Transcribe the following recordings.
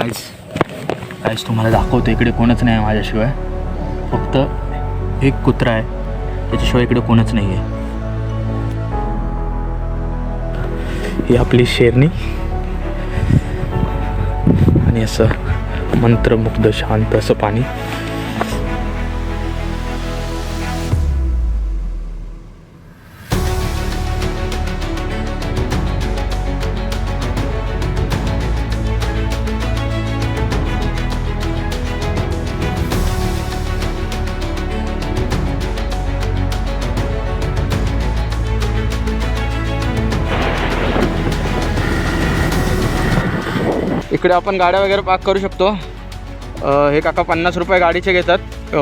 काहीच काहीच तुम्हाला दाखवतो इकडे कोणच नाही आहे माझ्याशिवाय. फक्त एक कुत्रा आहे. त्याच्याशिवाय इकडे कोणच नाही आहे ही आपली शेरणी. आणि असं मंत्रमुग्ध शांत असं पाणी. इकडे आपण गाड्या वगैरे पार्क करू शकतो. हे काका पन्नास रुपये गाडीचे घेतात.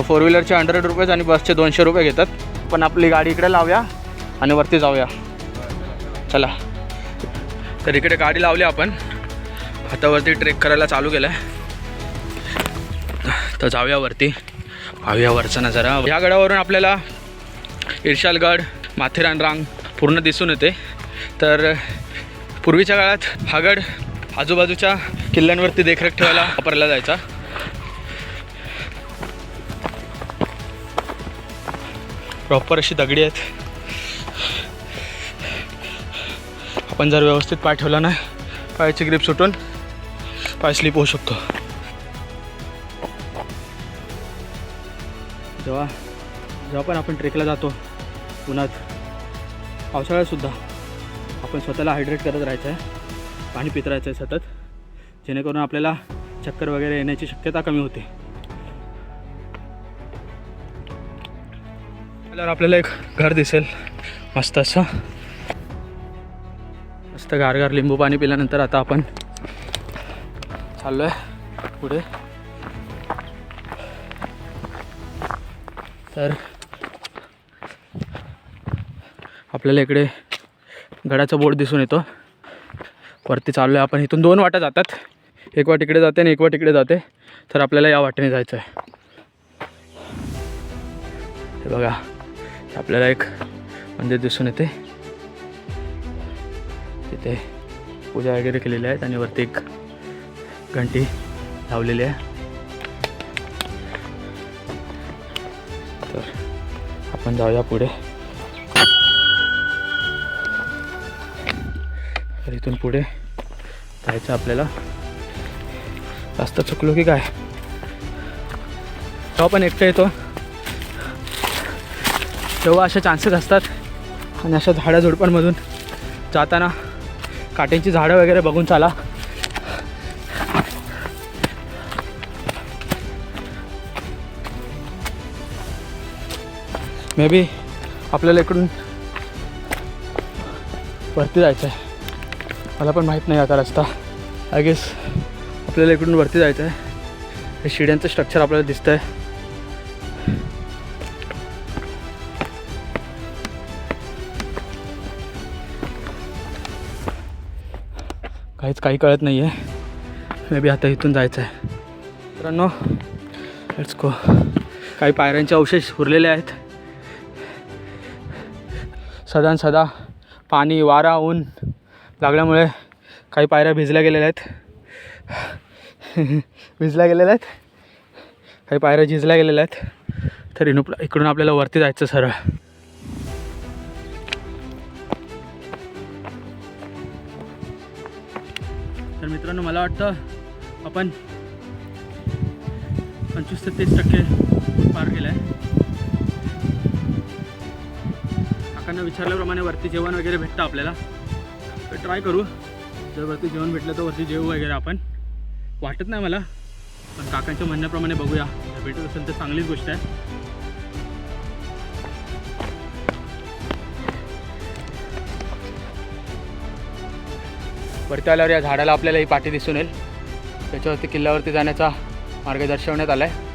फोर व्हीलरचे हंड्रेड रुपीज आणि बसचे दोनशे रुपये घेतात. पण आपली गाडी इकडे लावूया आणि वरती जाऊया. चला. तर इकडे गाडी लावली आपण. हातावरती ट्रेक करायला चालू केलं आहे तर जाऊया वरती. पाहूया वरचा नजारा. ह्या गडावरून आपल्याला इर्शालगड माथेरान रांग पूर्ण दिसून येते. तर पूर्वीच्या काळात हा गड आजूबाजूच्या किल्ल्यांवरती देखरेख ठेवायला वापरला जायचा. प्रॉपर अशी दगडी आहेत. आपण जर व्यवस्थित पाय ठेवला ना पायाची ग्रीप सुटून पाय स्लिप होऊ शकतो. जेव्हा जेव्हा पण आपण ट्रेकला जातो उन्हात पावसाळ्यातसुद्धा आपण स्वतःला हायड्रेट करत राहायचं आहे. पाणी पित राहायचं आहे सतत. जेणेकरून आपल्याला चक्कर वगैरे येण्याची शक्यता कमी होते. आपल्याला एक घर दिसेल. मस्त असं. मस्त गारगार लिंबू पाणी पिल्यानंतर आता आपण चाललो आहे पुढे. तर आपल्याला इकडे गडाचा बोर्ड दिसून येतो. वरती चाललो आहे आपण. इथून दोन वाटा जातात. एक वाट इकडे जाते आणि एक वाट इकडे जाते. तर आपल्याला या वाटेने जायचं आहे हे बघा आपल्याला एक मंदिर दिसून येते. तिथे पूजा वगैरे केलेली आहेत आणि वरती एक घंटी लावलेली आहे. तर आपण जाऊया पुढे. तर इथून पुढे जायचं आपल्याला. जास्त चुकलो की काय? तेव्हा पण एकटं येतो. तेव्हा असे चान्सेस असतात. आणि अशा झाडं झुडपांमधून जाताना काट्यांची झाडं वगैरे बघून चाला. मे बी आपल्याला इकडून वरती जायचं आहे मला पण माहीत नाही आता रस्ता. आय गेस आपल्याला इकडून वरती जायचं आहे. हे शिड्यांचं स्ट्रक्चर आपल्याला दिसतं आहे काहीच काही कळत नाही आहे मे बी आता इथून जायचं आहे मित्रांनो लेट्स गो काही पायऱ्यांचे अवशेष उरलेले आहेत. सदान सदा पाणी वारा ऊन. लागल्यामुळे काही पायऱ्या भिजल्या गेलेल्या आहेत. भिजल्या गेलेल्या आहेत. काही पायऱ्या झिजल्या गेलेल्या आहेत. तर इनु इकडून आपल्याला वरती जायचं सरळ. तर मित्रांनो मला वाटतं आपण पंचवीस ते तीस टक्के पार केलं आहे काकांना विचारल्याप्रमाणे वरती जेवण वगैरे भेटतं आपल्याला. तर ट्राय करू. जर वरती जेवण भेटलं तर वरती जेवू वगैरे आपण. वाटत नाही मला. पण काकांच्या म्हणण्याप्रमाणे बघूया. भेटत असेल तर चांगलीच गोष्ट आहे. वरती आल्यावर या झाडाला आपल्याला ही पाठी दिसून येईल. त्याच्यावरती किल्ल्यावरती जाण्याचा मार्ग दर्शवण्यात आला आहे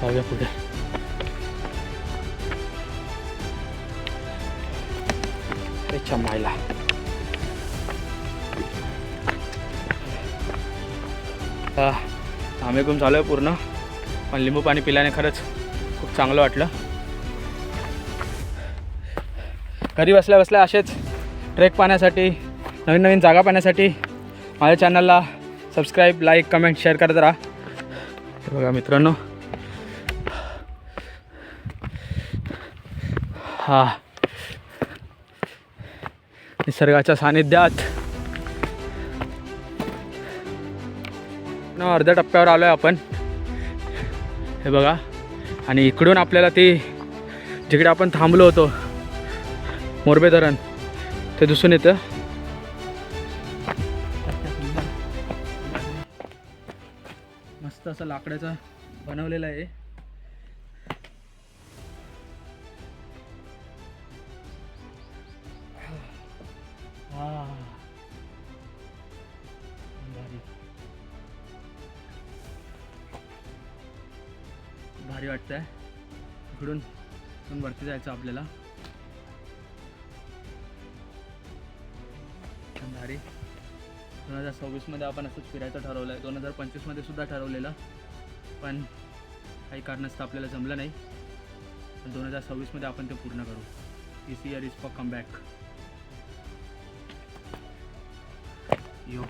जाऊया पुढे त्याच्या मायला हा आम्ही घेऊन चालू आहे पूर्ण. पण लिंबू पाणी पिल्याने खरंच खूप चांगलं वाटलं. घरी बसल्या बसल्या असेच ट्रेक पाहण्यासाठी नवीन नवीन जागा पाहण्यासाठी माझ्या चॅनलला सबस्क्राईब लाईक कमेंट शेअर करत राहा. बघा मित्रांनो. हा. निसर्गाच्या सानिध्यात. अर्ध्या टप्प्यावर आलो आहे आपण. हे बघा. आणि इकडून आपल्याला ती जिकडे आपण थांबलो होतो मोरबे धरण ते दिसून येतं. मस्त असं लाकडाचं बनवलेलं आहे. भारी वाटतंय. इकडून इकडून वरती जायचं आपल्याला. भारी. दोन हजार सव्वीसमध्ये आपण असंच फिरायचं ठरवलं आहे दोन हजार पंचवीसमध्ये सुद्धा ठरवलेलं. पण काही कारणास्तव आपल्याला जमलं नाही. पण दोन हजार सव्वीसमध्ये आपण ते पूर्ण करू. इस year is for come back yo.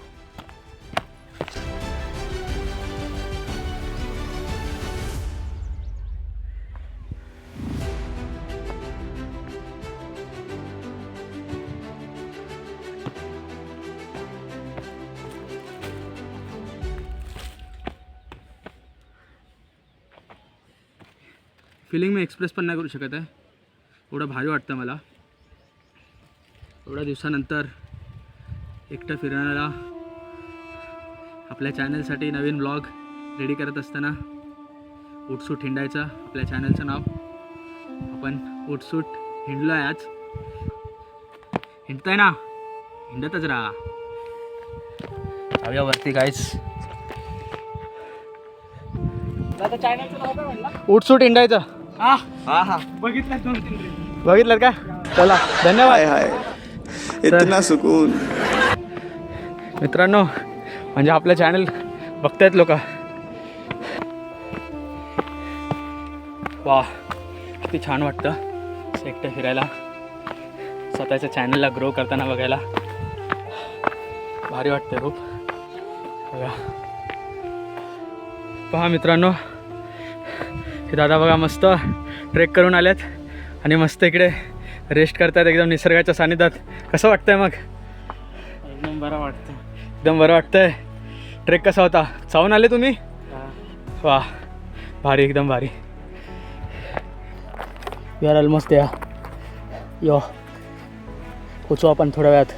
Feeling me express पण नाही करू शकत आहे. एवढं भारी वाटतं मला. एवढ्या दिवसानंतर एकटं फिरणारा आपल्या चॅनलसाठी नवीन ब्लॉग रेडी करत असताना उठसूट हिंडायचं आपल्या चॅनलचं नाव. आपण उठसूट हिंडलो आहे आज. हिंडताय ना? हिंडतच राहा. जाऊया वरती काहीच उठसूट हिंडायचं. बघितलं दोन तीन बघितलं का? चला धन्यवाद. हाय हाय. इतना सुकून. मित्रांनो म्हणजे आपलं चॅनल बघतायत लोक. वा किती छान वाटतं. एकटं फिरायला. स्वतःच्या चॅनलला ग्रो करताना बघायला. भारी वाटतं खूप. बघा. पहा मित्रांनो हे दादा बघा मस्त ट्रेक करून आल्यात आणि मस्त इकडे रेस्ट करतायत एकदम निसर्गाच्या सानिध्यात. कसं वाटतंय मग? एकदम बरं वाटतं एकदम बरं वाटतंय. ट्रेक कसा होता? चावून आले तुम्ही? वा भारी एकदम भारी. वी आर ऑलमोस्ट या यो पोचू आपण थोड्या वेळात.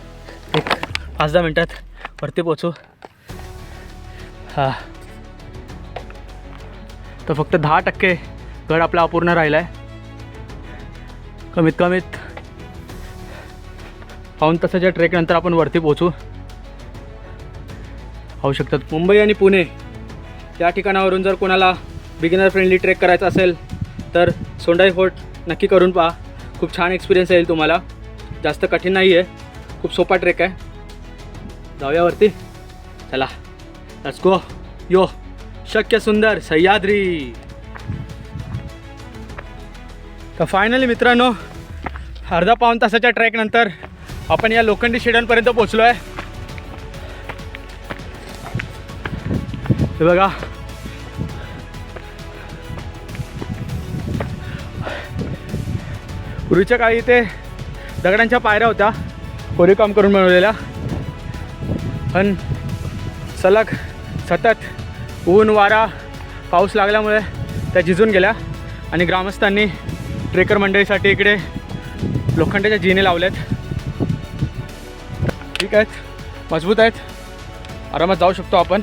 एक पाच दहा मिनटात वरती पोचू. हां. तर फक्त दहा टक्के गड आपला अपूर्ण राहिला आहे कमीत कमीत पाऊन तासाच्या ट्रेकनंतर आपण वरती पोचू होऊ शकतात मुंबई आणि पुणे या ठिकाणावरून जर कोणाला बिगिनर फ्रेंडली ट्रेक करायचा असेल तर सोंडाई फोर्ट नक्की करून पहा. खूप छान एक्सपिरियन्स येईल तुम्हाला. जास्त कठीण नाही आहे खूप सोपा ट्रेक आहे. जाऊयावरती चला. लेट्स गो यो शक्य सुंदर सह्याद्री. तर फायनली मित्रांनो अर्धा पाऊण तासाच्या ट्रॅकनंतर आपण या लोखंडी शेड्यांपर्यंत पोचलो आहे हे बघा. पूर्वीच्या काळी इथे दगडांच्या पायऱ्या होत्या कोरीव काम करून मिळवलेल्या. पण सलग सतत ऊन वारा पाऊस लागल्यामुळे त्या झिजून गेल्या. आणि ग्रामस्थांनी ट्रेकर मंडळीसाठी इकडे लोखंडाच्या जिने लावल्यात. ठीक आहेत. मजबूत आहेत. आरामात जाऊ शकतो आपण.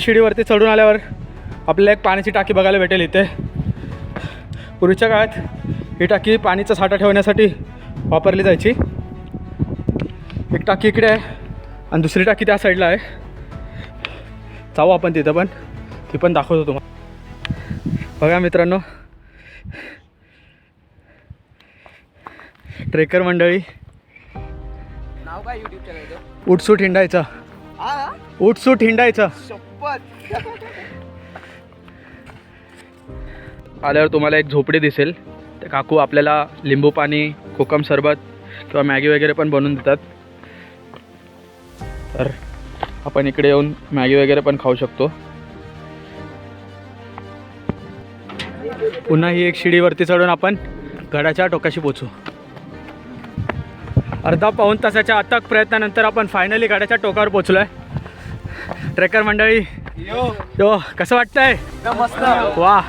शिडीवरती चढून आल्यावर आपल्याला एक पाण्याची टाकी बघायला भेटेल इथे. पूर्वीच्या काळात ही टाकी पाणीचा साठा ठेवण्यासाठी वापरली जायची. एक टाकी इकडे आहे आणि दुसरी टाकी त्या साईडला आहे. जाऊ आपण तिथं पण. ती पण दाखवतो तुम्हाला बघा मित्रांनो. ट्रेकर मंडळी. नाव काय युट्यूब उठसूट हिंडायचं. उठसूट हिंडायचं. आल्यावर तुम्हाला एक झोपडी दिसेल. ते काकू आपल्याला लिंबू पाणी कोकम सरबत किंवा मॅगी वगैरे पण बनवून देतात. तर आपण इकडे येऊन मॅगी वगैरे पण खाऊ शकतो. पुन्हा ही एक शिडीवरती चढून आपण गडाच्या टोकाशी पोचू. अर्धा पाऊण तासाच्या अथक प्रयत्नानंतर आपण फायनली गडाच्या टोकावर पोचलो आहे ट्रेकर मंडळी यो. कसं वाटतंय? मस्त. वा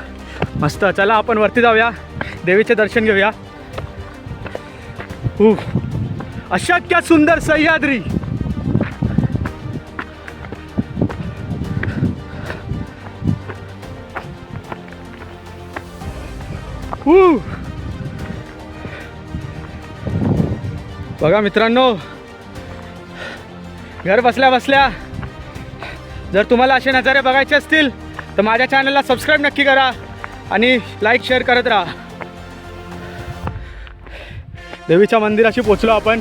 मस्त. चला आपण वरती जाऊया. देवीचे दर्शन घेऊया. अशक्य सुंदर सह्याद्री. बघा मित्रांनो घर बसल्या बसल्या जर तुम्हाला असे नजारे बघायचे असतील तर माझ्या चॅनलला सबस्क्राईब नक्की करा आणि लाईक शेअर करत राहा. देवीच्या मंदिराशी पोचलो आपण.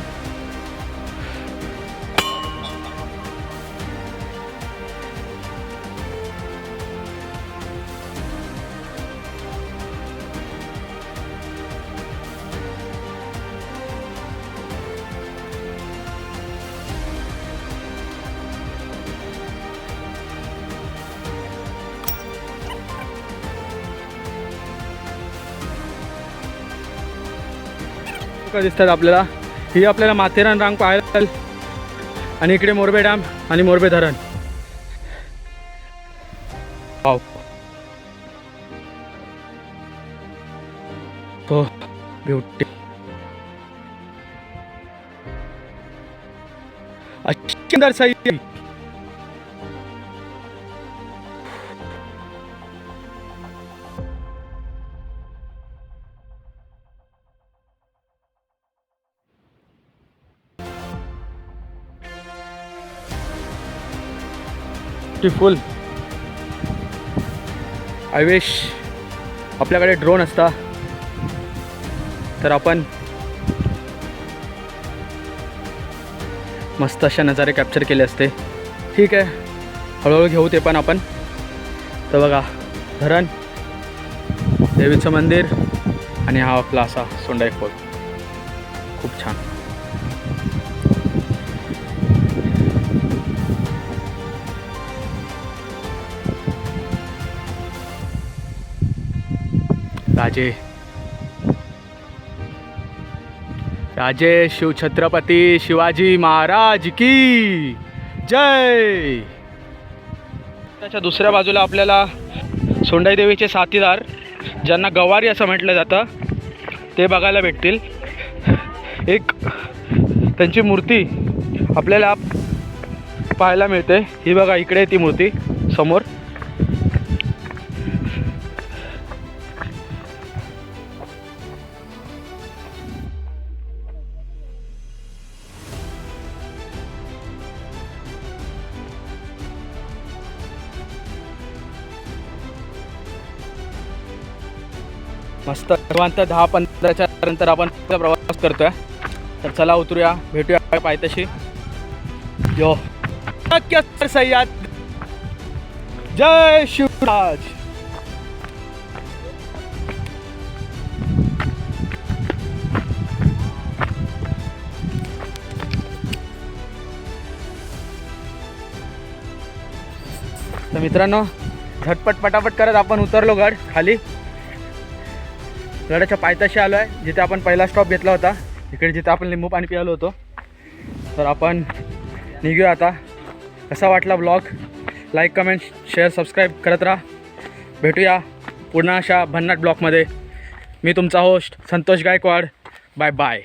दिसतात आपल्याला. ही आपल्याला माथेरान रांग पाहायला आणि इकडे मोरबे डॅम आणि मोरबे धरण. वाव. हो ब्युटी सुंदर साहित्य ब्युटिफुल आय विश आपल्याकडे ड्रोन असता. तर आपण मस्त अशा नजारे कॅप्चर केले असते. ठीक आहे. हळूहळू घेऊ ते पण आपण. तर बघा धरण देवीचं मंदिर आणि हा आपला असा सोंडाई खोल खूप छान. राजे. राजे शिवछत्रपती शिवाजी महाराज की जय. त्याच्या दुसऱ्या बाजूला आपल्याला सोंडाई देवीचे साथीदार ज्यांना गवारी असं म्हटलं जातं ते बघायला भेटतील. एक त्यांची मूर्ती आपल्याला पाहायला मिळते. ही बघा इकडे ती मूर्ती समोर. मस्त निवांत दहा पंधराच्या नंतर आपण प्रवास करतोय. तर चला उतरूया भेटूया पायथ्याशी. यो. सह्याद जय शिवराज. तर मित्रांनो झटपट पटापट करत आपण उतरलो गड खाली. गडाच्या पायथ्याशी आलो आहे जिथे आपण पहिला स्टॉप घेतला होता इकडे जिथे आपण लिंबू पाणी पियालो होतो. तर आपण निघूया आता. कसा वाटला blog like comment share subscribe करत राहा. भेटूया पुन्हा अशा भन्नाट ब्लॉगमध्ये मी तुमचा host Santosh Gaikwad. Bye bye